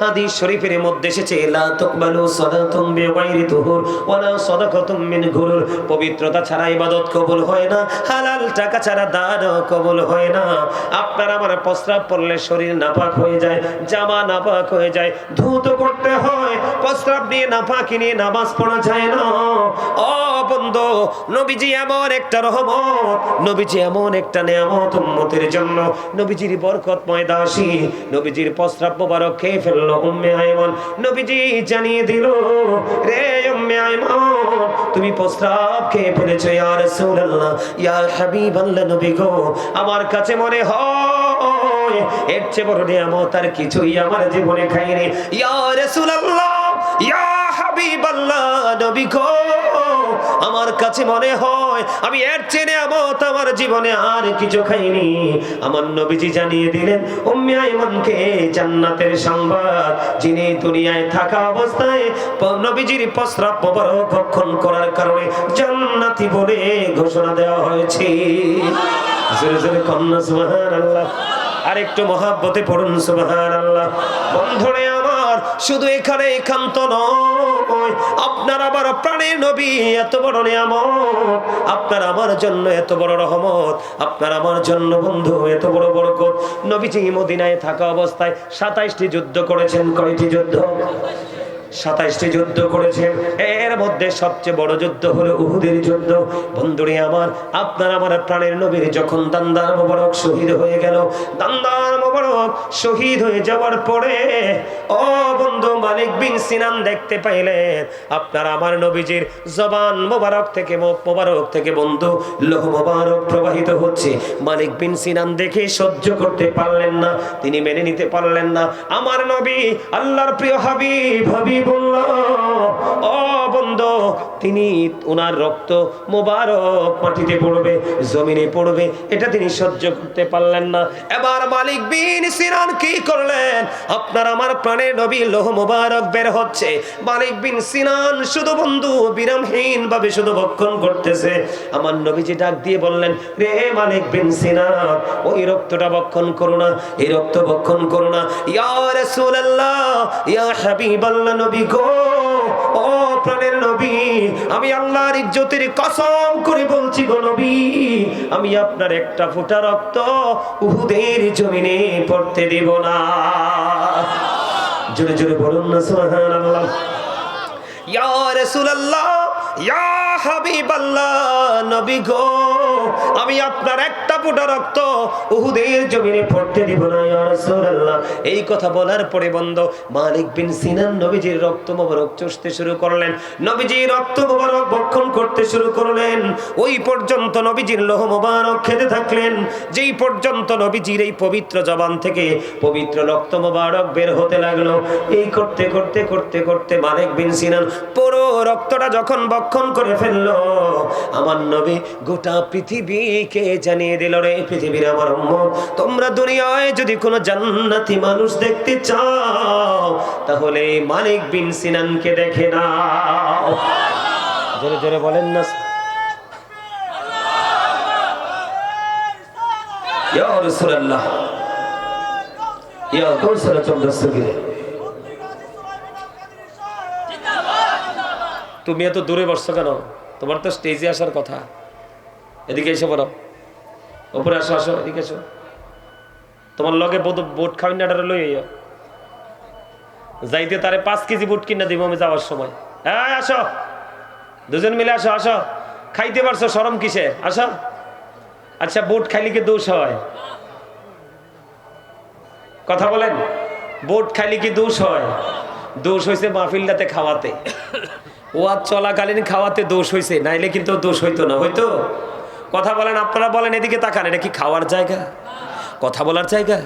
হাদিস শরীফের মধ্যে এসেছে, লা তুকবালু সালাতুম বিগাইরি তুহুর, ওয়ালা সাদাকাতুম মিন গুরুর। পবিত্রতা ছাড়া ইবাদত কবুল হয় না, হালাল টাকা ছাড়া দান কবুল হয় না। আপনার আমার প্রস্রাব পড়লে শরীর নাপাক হয়ে যায়, জামা নাপাক হয়ে যায়, ধুত করতে হয়, প্রস্রাব নিয়ে নাপাকি নিয়ে নামাজ পড়া যায় না। ও নবীজি এমন একটা রহমত, নবীজি এমন একটা নিয়ামত জন্য। নবীজির নবীজির প্রস্রাব মোবারক খেয়ে ফেলল উম্মে আইমান নবীজি জানিয়ে দিল, রে উম্মে আইমান তুমি প্রস্রাব খেয়ে নবী গো। আমার কাছে মনে হয়, এর চেয়ে বড় নিয়ামত আর কিছুই আমার জীবনে খাইনি। ইয়া রাসূলুল্লাহ, ইয়া হাবিবাল্লাহ নবী গো। আমার কাছে মনে হয় আমি এর চেয়ে নিয়ামত আমার জীবনে আর কিছু খাইনি। আমার নবীজি জানিয়ে দিলেন, উম্মে আইমানকে জান্নাতের সংবাদ, যিনি দুনিয়ায় থাকা অবস্থায় নবীজির প্রস্রাব মোবারক ভক্ষণ করার কারণে জান্নাতি বলে ঘোষণা দেওয়া হয়েছে। জোরে জোরে কন্যা, সুবহানাল্লাহ। আর একটু মহাব্বতে পড়ুন, সুবহানাল্লাহ। বন্ধুরে শুধু এখানে একান্ত নয়। আপনার আবার প্রাণের নবী, এত বড় নিয়ামত। আপনার আমার জন্য এত বড় রহমত। আপনার আমার জন্য বন্ধু, এত বড় বড় বরকত। নবীজি মদিনায় থাকা অবস্থায় সাতাইশটি যুদ্ধ করেছেন। কয়টি যুদ্ধ? সাতাইশটি যুদ্ধ করেছেন। এর মধ্যে সবচেয়ে বড় যুদ্ধ হলো উহুদের যুদ্ধ। বন্ধুরে আমার, আপনার আমার প্রাণের নবীর যখন দান্দার মোবারক শহীদ হয়ে গেল, দান্দার মোবারক শহীদ হয়ে যাওয়ার পরে, ও বন্ধু মালিক বিন সিনান দেখতে পাইলেন, আপনার আমার নবীজির জবান মোবারক থেকে মুখ মোবারক থেকে বন্ধু, লোহ মোবারক প্রবাহিত হচ্ছে। মালিক বিন সিনান দেখে সহ্য করতে পারলেন না, তিনি মেনে নিতে পারলেন না। আমার নবী, আল্লাহর প্রিয় হাবিব হাবিবুল্লাহ তিনি ওনার রক্ত মোবারক মাটিতে পড়বে, জমিনে পড়বে, এটা তিনি সহ্য করতে পারলেন না। এবার মালিক বিন সিনান কি করলেন? আপনার আমার প্রাণের নবী লোহ মোবারক বের হচ্ছে। মালিক বিন সিনান শুধু বন্ধু বিরামহীন ভাবে শুধু ভক্ষণ করতেছে। আমার নবীজি ডাক দিয়ে বললেন, রে মালিক বিন সিনান ওই রক্তটা ভক্ষণ করো না, এই রক্ত ভক্ষণ করো না। ইয়া রাসূলুল্লাহ, ইয়া হাবিবাল্লাহ নবী গো ও প্রাণের নবী, আমি আল্লাহর ইজ্জতের কসম করে বলছি গো নবী, আমি আপনার একটা ফোঁটা রক্ত উহুদের জমিনে পড়তে দেব না। জোরে জোরে বলুন না, সুবহানাল্লাহ। ইয়া রাসূলুল্লাহ আমি আপনার একটা রক্ত উহুদের জমিনে পড়তে দিব না এই কথা বলার পরে বন্ধ, মালিক বিন সিনান নবীজির রক্ত মোবারক চষতে শুরু করলেন। নবীজি রক্ত মোবারক করতে শুরু করলেন। ওই পর্যন্ত নবীজির লোহ মোবারক খেতে থাকলেন। যেই পর্যন্ত নবীজির এই পবিত্র জবান থেকে পবিত্র রক্ত মোবারক বের হতে লাগল, এই করতে করতে করতে করতে মালিক বিন সিনান পুরো রক্তটা যখন ভক্ষণ করে ফেলল। আমার নবী গোটা পৃথিবীকে জানিয়ে দিল, রে পৃথিবীর আমার তোমরা দুনিয়ায় যদি কোনো জান্নাতি মানুষ দেখতে চাও, তাহলে মালিক বিন সিনানকে দেখে নাও। জোরে জোরে বলেন না। ইয়া রাসূলুল্লাহ। ইয়া কাউসারা চন্দ্রস্তগিরে তুমি এত দূরে বসছো কেন? তোমার তো স্টেজে আসার কথা। এদিকে এসে বলো ওপরে আসো আসো, এদিকে এসো। তোমার লগে বুট খাওয়াই না লই যাইতে তারে পাঁচ কেজি বুট কিনা দিব আমি যাওয়ার সময়। হ্যাঁ আসো। দুজন মিলে আসো আসো। খাইতে পারছ সরম কিসে? আসো। আচ্ছা বুট খাইলে কি দোষ হয়? কথা বলেন। বুট খাইলে কি দোষ হয়? দোষ হয়েছে মাহফিলটাতে খাওয়াতে। ও আর চলাকালীন খাওয়াতে দোষ হয়েছে নাইলে কিন্তু দোষ হইতো না, হইতো? কথা বলেন, আপনারা বলেন, এদিকে তাকান, এটা কি খাওয়ার জায়গা? কথা বলার জায়গা?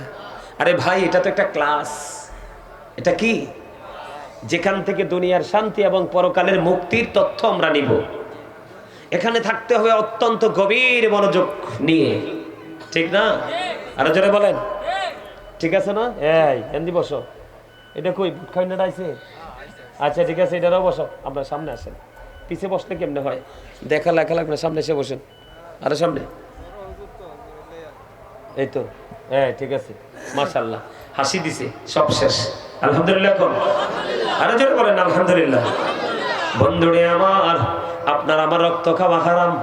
আরে ভাই, এটা তো একটা ক্লাস। এটা কি? যেখান থেকে দুনিয়ার শান্তি এবং পরকালের মুক্তির তথ্য আমরা নিব। এখানে থাকতে হবে অত্যন্ত গভীর মনোযোগ নিয়ে। ঠিক না? আরও জোরে বলেন। ঠিক আছে না? এই, এন্দি বসো। এটা কই খাই আচ্ছা ঠিক আছে এটারও বসো আপনার সামনে আসেন। পিছে বসলে কেমনে হয়? দেখা, লেখা লাগবে সামনে এসে বসেন। আরও সামনে? এই তো। হ্যাঁ ঠিক আছে। মাশাল্লাহ হাসি দিছে, সব শেষ। আলহামদুলিল্লাহ কোন আরও জোরে বলেন, আলহামদুলিল্লাহ। বন্ধুরে আমার, আপনার আমার রক্ত খাওয়া হারাম।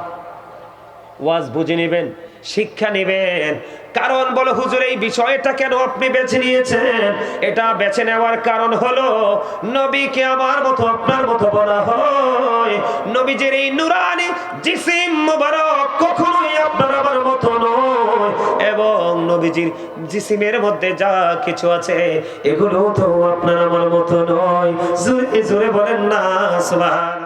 ওয়াজ বুঝে নেবেন। শিক্ষা নেবেন। কারণ বলো, হুজুর, এই বিষয়টা কেন আপনি বেছে নিয়েছেন? এটা বেছে নেওয়ার কারণ হলো, নবীকে আমার মতো, আপনার মতো বলা হয়। নবীজির এই নুরানি জিসিম মুবারক কখনোই আপনার আমার মতো নয়। এবং নবীজির জিসিমের মধ্যে যা কিছু আছে এগুলো তো আপনার আমার মতো নয়। জোরে জোরে বলেন না, সুবহান